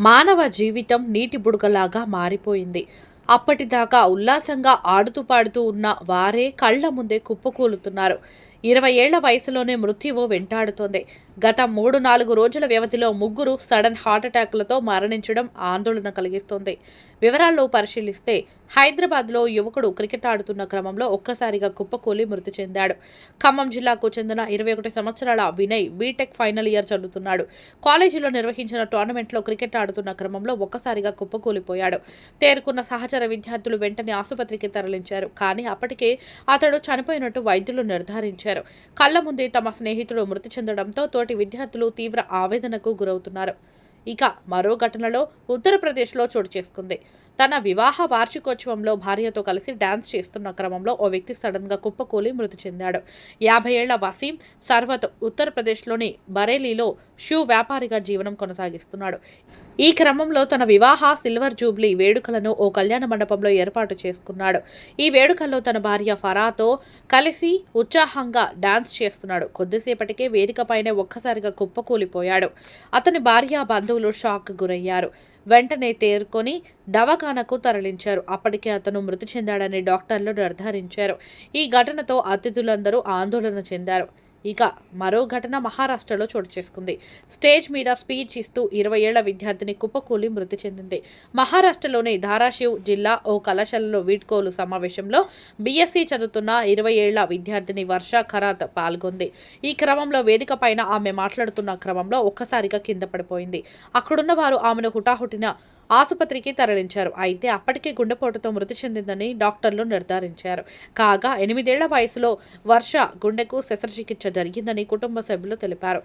మానవ జీవితం నీటి బుడగలాగా మారిపోయింది. అప్పటిదాకా ఉల్లాసంగా ఆడుతూ పాడుతూ ఉన్న వారే కళ్ళ ముందే కుప్పకూలుతున్నారు. ఇరవై ఏళ్ళ వయసులోనే మృత్యువు వెంటాడుతోంది. గత మూడు నాలుగు రోజుల వ్యవధిలో ముగ్గురు సడన్ హార్ట్ అటాక్లతో మరణించడం ఆందోళన కలిగిస్తోంది. వివరాల్లో పరిశీలిస్తే హైదరాబాద్లో యువకుడు క్రికెట్ ఆడుతున్న క్రమంలో ఒక్కసారిగా కుప్పకూలి మృతి చెందాడు. ఖమ్మం జిల్లాకు చెందిన ఇరవై ఒకటి సంవత్సరాల వినయ్ బీటెక్ ఫైనల్ ఇయర్ చదువుతున్నాడు. కాలేజీలో నిర్వహించిన టోర్నమెంట్లో క్రికెట్ ఆడుతున్న క్రమంలో ఒక్కసారిగా కుప్పకూలిపోయాడు తేరుకున్న సహచర విద్యార్థులు వెంటనే ఆసుపత్రికి తరలించారు. కానీ అప్పటికే అతడు చనిపోయినట్టు వైద్యులు నిర్ధారించారు. కళ్ళ ముందే తమ స్నేహితుడు మృతి చెందడంతో తోటి విద్యార్థులు తీవ్ర ఆవేదనకు గురవుతున్నారు. ఇక మరో ఘటనలో ఉత్తరప్రదేశ్లో చోటు చేసుకుంది. తన వివాహ వార్షికోత్సవంలో భార్యతో కలిసి డాన్స్ చేస్తున్న క్రమంలో ఓ వ్యక్తి సడన్గా కుప్పకూలి మృతి చెందాడు. యాభై ఏళ్ళ వసీం సర్వత్ ఉత్తరప్రదేశ్లోని బరేలీలో షూ వ్యాపారిగా జీవనం కొనసాగిస్తున్నాడు. ఈ క్రమంలో తన వివాహ సిల్వర్ జూబ్లీ వేడుకలను ఓ కళ్యాణ మండపంలో ఏర్పాటు చేసుకున్నాడు. ఈ వేడుకల్లో తన భార్య ఫరాతో కలిసి ఉత్సాహంగా డాన్స్ చేస్తున్నాడు. కొద్దిసేపటికే వేదికపైనే ఒక్కసారిగా కుప్పకూలిపోయాడు. అతని భార్య బంధువులు షాక్ గురయ్యారు. వెంటనే తేరుకొని దవాఖానకు తరలించారు. అప్పటికే అతను మృతి చెందాడని డాక్టర్లు నిర్ధారించారు. ఈ ఘటనతో అతిథులందరూ ఆందోళన చెందారు. ఇక మరో ఘటన మహారాష్ట్రలో చోటు చేసుకుంది. స్టేజ్ మీద స్పీచ్ ఇస్తూ ఇరవై ఏళ్ళ విద్యార్థిని కుప్పకూలి మృతి చెందింది. మహారాష్ట్రలోని ధారాషివ్ జిల్లా ఓ కళాశాలలో వీడ్కోలు సమావేశంలో బీఎస్సీ చదువుతున్న ఇరవై ఏళ్ళ విద్యార్థిని వర్ష ఖరాత్ పాల్గొంది. ఈ క్రమంలో వేదిక పైన ఆమె మాట్లాడుతున్న క్రమంలో ఒక్కసారిగా కింద పడిపోయింది. అక్కడున్న వారు ఆమెను హుటాహుటిన ఆసుపత్రికి తరలించారు. అయితే అప్పటికే గుండెపోటుతో మృతి చెందిందని డాక్టర్లు నిర్ధారించారు. కాగా ఎనిమిదేళ్ళ వయసులో వర్ష గుండెకు శస్త్రచికిత్స జరిగిందని కుటుంబ సభ్యులు తెలిపారు.